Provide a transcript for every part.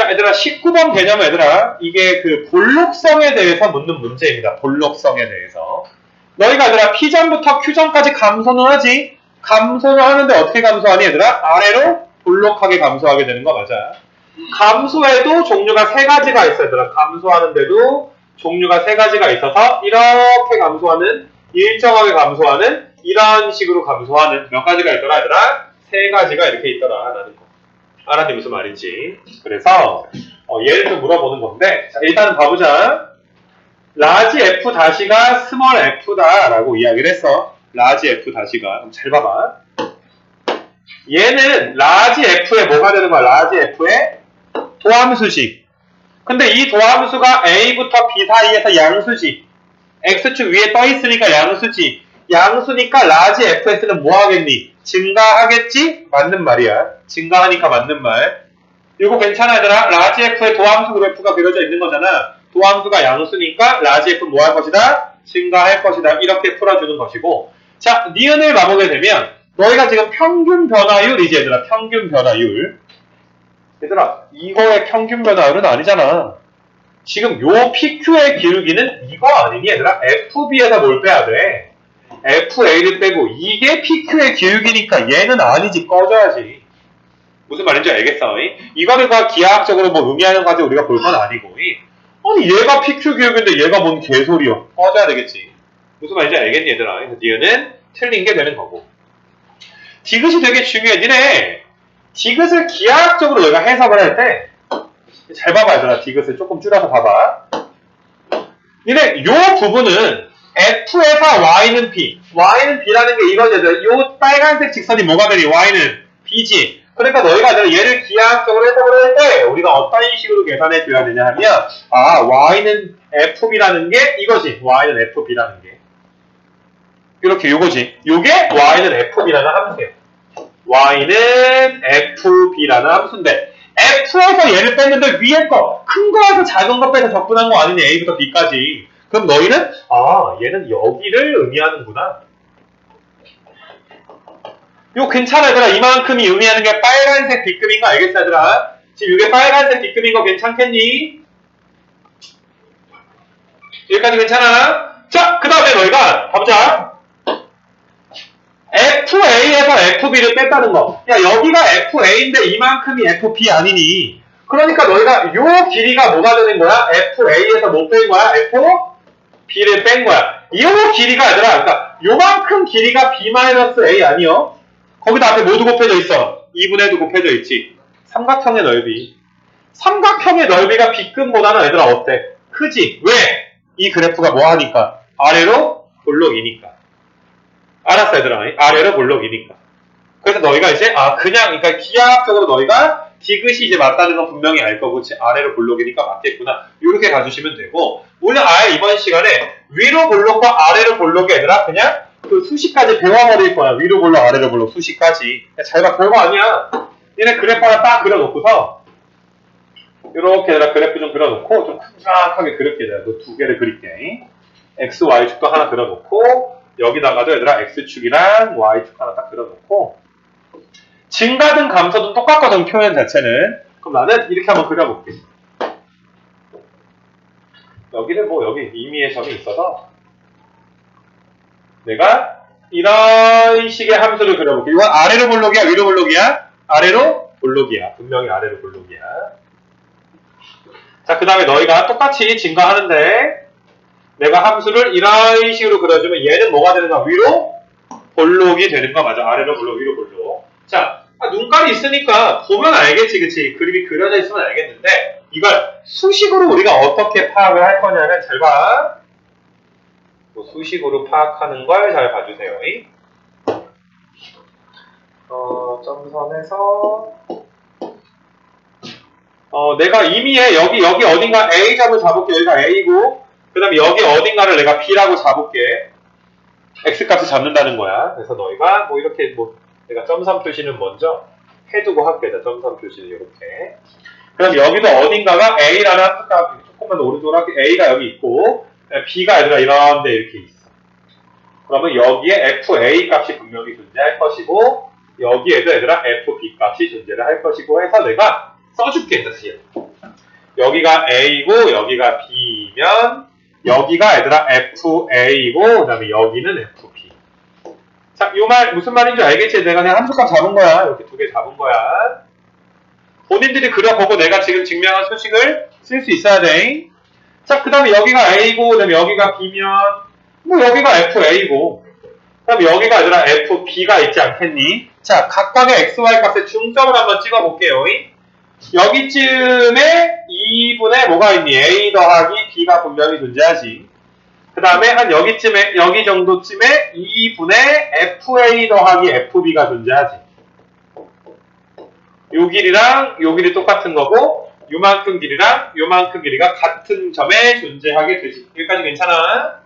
자, 얘들아, 19번 개념 얘들아, 이게 그 볼록성에 대해서 묻는 문제입니다. 볼록성에 대해서. 너희가 얘들아, P점부터 Q점까지 감소는 하지? 감소는 하는데 어떻게 감소하니 얘들아? 아래로 볼록하게 감소하게 되는 거 맞아. 감소에도 종류가 세 가지가 있어 얘들아. 감소하는데도 종류가 세 가지가 있어서 이렇게 감소하는, 일정하게 감소하는, 이런 식으로 감소하는 몇 가지가 있더라 얘들아? 세 가지가 이렇게 있더라. 라는 거. 무슨 말인지. 그래서 어, 얘를 좀 물어보는 건데 자, 일단은 봐보자. 라지 F 다시가 스몰 F다라고 이야기를 했어. 라지 F 다시가. 잘 봐봐. 얘는 라지 F에 뭐가 되는 거야? 라지 F의 도함수지. 근데 이 도함수가 A부터 B 사이에서 양수지. X축 위에 떠 있으니까 양수지. 양수니까 라지 FS는 뭐 하겠니? 증가하겠지? 맞는 말이야. 증가하니까 맞는 말. 이거 괜찮아 얘들아. 라지 F의 도함수 그래프가 그려져 있는 거잖아. 도함수가 양수니까 라지 F 뭐 할 것이다? 증가할 것이다. 이렇게 풀어주는 것이고 자, 니은을 가보게 되면 너희가 지금 평균 변화율이지 얘들아. 평균 변화율. 얘들아, 이거의 평균 변화율은 아니잖아. 지금 요 PQ의 기울기는 이거 아니니 얘들아? FB에서 뭘 빼야 돼? FA를 빼고 이게 PQ의 기울기니까 얘는 아니지 꺼져야지. 무슨 말인지 알겠어? 이? 이거를 과 기하학적으로 뭐 의미하는 까지 우리가 볼 건 아니고 이? 아니 얘가 PQ 기울기인데 얘가 뭔 개소리야 꺼져야 되겠지. 무슨 말인지 알겠니 얘들아? 니은은 틀린 게 되는 거고. 디귿이 되게 중요해. 니네 디귿을 기하학적으로 너희가 해석을 할 때 잘 봐봐 얘들아. 디귿을 조금 줄여서 봐봐. 니네 요 부분은 F에서 Y는 B. Y는 B라는 게 이거죠. 요 빨간색 직선이 뭐가 되니? Y는 B지. 그러니까 너희가 얘를 기하학적으로 해석을 할 때 우리가 어떤 식으로 계산해 줘야 되냐 하면 아 Y는 FB라는 게 이거지. Y는 FB라는 게. 이렇게 요거지. 요게 Y는 FB라는 함수예요. Y는 FB라는 함수인데 F에서 얘를 뺐는데 위에 거, 큰 거에서 작은 거 빼서 적분한 거 아니니 A부터 B까지. 그럼 너희는 아 얘는 여기를 의미하는구나. 요 괜찮아 얘들아 이만큼이 의미하는 게 빨간색 B급인 거 알겠어 얘들아 지금 이게 빨간색 B급인 거 괜찮겠니? 여기까지 괜찮아? 자 그 다음에 너희가 봐보자 FA에서 FB를 뺐다는 거. 야, 여기가 FA인데 이만큼이 FB 아니니. 그러니까 너희가 요 길이가 뭐가 되는 거야? FA에서 뭐뺀 거야? FB를 뺀 거야. 요 길이가 얘들아, 그러니까 요만큼 길이가 B-A 아니요? 거기다 앞에 모두 곱해져 있어. 2분의 1도 곱해져 있지. 삼각형의 넓이. 삼각형의 넓이가 B급보다는 얘들아 어때? 크지? 왜? 이 그래프가 뭐 하니까? 아래로 볼록이니까. 알았어 얘들아 아래로 볼록이니까 그래서 너희가 이제 아 그냥 그러니까 기하학적으로 너희가 디귿이 이제 맞다는 건 분명히 알 거고 지 아래로 볼록이니까 맞겠구나. 이렇게 가주시면 되고 물론 아예 이번 시간에 위로 볼록과 아래로 볼록이 얘들아 그냥 그 수식까지 배워버릴 거야. 위로 볼록 아래로 볼록 수식까지. 잘봐. 별거 아니야. 얘네 그래프 하나 딱 그려놓고서 이렇게 얘들아 그래프 좀 그려놓고 좀 큼직하게 그릴게. 내가 그두 개를 그릴게. X, y축도 하나 그려놓고 여기다가도 얘들아 x축이랑 y축 하나 딱 그려놓고 증가든 감소든 똑같거든 표현 자체는. 그럼 나는 이렇게 한번 그려볼게. 여기는 뭐 여기 임의의 점이 있어서 내가 이런 식의 함수를 그려볼게. 이건 아래로 볼록이야? 위로 볼록이야? 아래로 볼록이야. 분명히 아래로 볼록이야. 자그 다음에 너희가 똑같이 증가하는데 내가 함수를 이런 식으로 그려주면 얘는 뭐가 되는 거야? 위로 볼록이 되는 거 맞아. 아래로 볼록, 위로 볼록. 자, 아, 눈깔이 있으니까 보면 알겠지, 그치? 그림이 그려져 있으면 알겠는데 이걸 수식으로 우리가 어떻게 파악을 할 거냐면 잘 봐. 뭐 수식으로 파악하는 걸 잘 봐주세요. 어, 점선에서 어, 내가 임의에 여기 여기 어딘가 A점을 잡을게. 여기가 A고 그 다음에 여기 어딘가를 내가 B라고 잡을게. X값을 잡는다는 거야. 그래서 너희가 뭐 이렇게 뭐 내가 점삼 표시는 먼저 해두고 할게. 점삼 표시는 이렇게. 그럼 여기도 어딘가가 A라는 함수값 조금만 오른쪽으로 할게. A가 여기 있고 B가 얘들아 이런 데 이렇게 있어. 그러면 여기에 FA 값이 분명히 존재할 것이고 여기에도 얘들아 FB 값이 존재를 할 것이고 해서 내가 써줄게. 다시. 여기가 A고 여기가 B면 여기가 얘들아 FA고 그다음에 여기는 FB. 자, 이 말 무슨 말인지 알겠지? 내가 그냥 함수값 잡은 거야. 이렇게 두 개 잡은 거야. 본인들이 그려보고 내가 지금 증명한 수식을 쓸 수 있어야 돼. 자, 그 다음에 여기가 A고, 그 다음에 여기가 B면, 뭐 여기가 FA고, 그 다음에 여기가 얘들아 FB가 있지 않겠니? 자, 각각의 XY 값의 중점을 한번 찍어볼게요. 여기쯤에 2분의 뭐가 있니? A 더하기 B가 분명히 존재하지. 그 다음에 한 여기쯤에, 여기 정도쯤에 2분의 FA 더하기 FB가 존재하지. 요 길이랑 요 길이 똑같은 거고, 요만큼 길이랑 요만큼 길이가 같은 점에 존재하게 되지. 여기까지 괜찮아?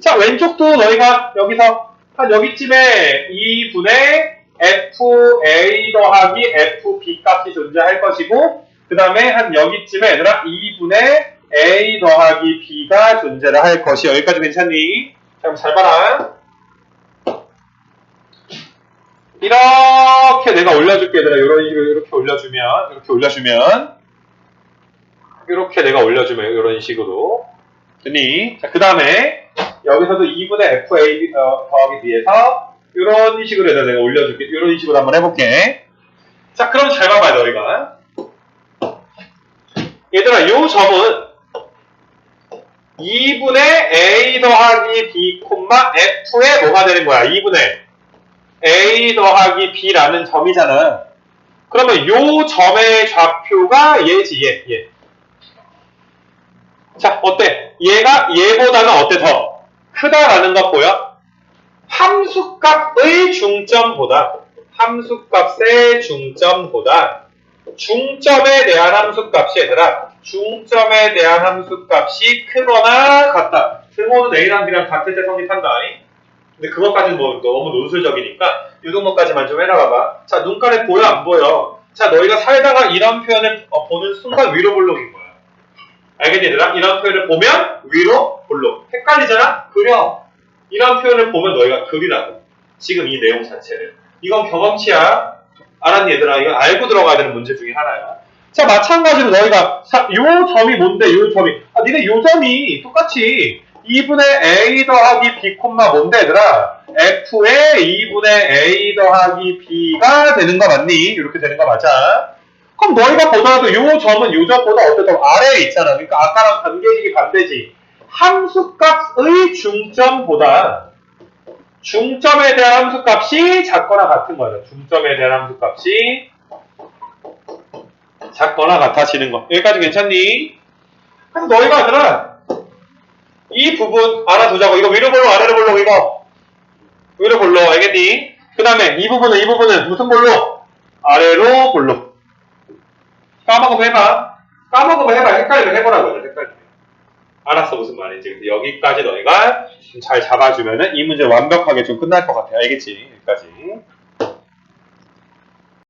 자, 왼쪽도 너희가 여기서 한 여기쯤에 2분의 FA 더하기 FB 값이 존재할 것이고, 그 다음에 한 여기쯤에 얘들아 2분의 A 더하기 B가 존재를 할 것이 여기까지 괜찮니? 자, 그럼 잘 봐라. 이렇게 내가 올려줄게 얘들아 식으로 이렇게 올려주면 이렇게 올려주면 이렇게 내가 올려주면 이런 식으로 됐니? 자, 그 다음에 여기서도 2분의 FA 어, 더하기 B에서 이런 식으로 해서 내가 올려줄게. 이런 식으로 한번 해볼게. 자, 그럼 잘 봐봐요, 너희가. 얘들아, 요 점은 2분의 A 더하기 B, F의 뭐가 되는 거야? 2분의 A 더하기 B라는 점이잖아. 그러면 요 점의 좌표가 얘지, 얘, 얘. 자, 어때? 얘가 얘보다는 어때 더? 크다라는 것 보여? 함수값의 중점보다 함수값의 중점보다 중점에 대한 함수값이 얘들아 중점에 대한 함수값이 크거나 같다. 승호는 A랑 B랑 같을 때 성립한다. 근데 그것까지는 뭐 너무 논술적이니까 이 정도까지만 좀 해나가봐. 자 눈깔에 보여 안 보여? 자 너희가 살다가 이런 표현을 어, 보는 순간 위로 볼록인 거야. 알겠니 얘들아? 이런 표현을 보면 위로 볼록. 헷갈리잖아? 그려. 이런 표현을 보면 너희가 그리라고. 지금 이 내용 자체를. 이건 경험치야. 알았니 얘들아? 이건 알고 들어가야 되는 문제 중에 하나야. 자 마찬가지로 너희가 자, 요 점이 뭔데? 요 점이. 아 니네 요 점이 똑같이 2분의 a 더하기 b 콤마 뭔데 얘들아? F의 2분의 a 더하기 b가 되는 거 맞니? 이렇게 되는 거 맞아? 그럼 너희가 보더라도 요 점은 요 점보다 더 아래에 있잖아. 그러니까 아까랑 관계식이 반대지. 함수값의 중점보다 중점에 대한 함수값이 작거나 같은 거예요 중점에 대한 함수값이 작거나 같아지는 거. 여기까지 괜찮니? 그래서 너희가 얘들아 이 부분 알아두자고. 이거 위로 볼록 아래로 볼록 이거 위로 볼록 알겠니? 그 다음에 이 부분은 이 부분은 무슨 볼록? 아래로 볼록. 까먹으면 해봐. 까먹으면 해봐. 헷갈리면 해보라고. 헷갈리면. 알았어 무슨 말인지. 근데 여기까지 너희가 좀잘 잡아주면은 이 문제 완벽하게 좀 끝날 것 같아. 알겠지? 여기까지.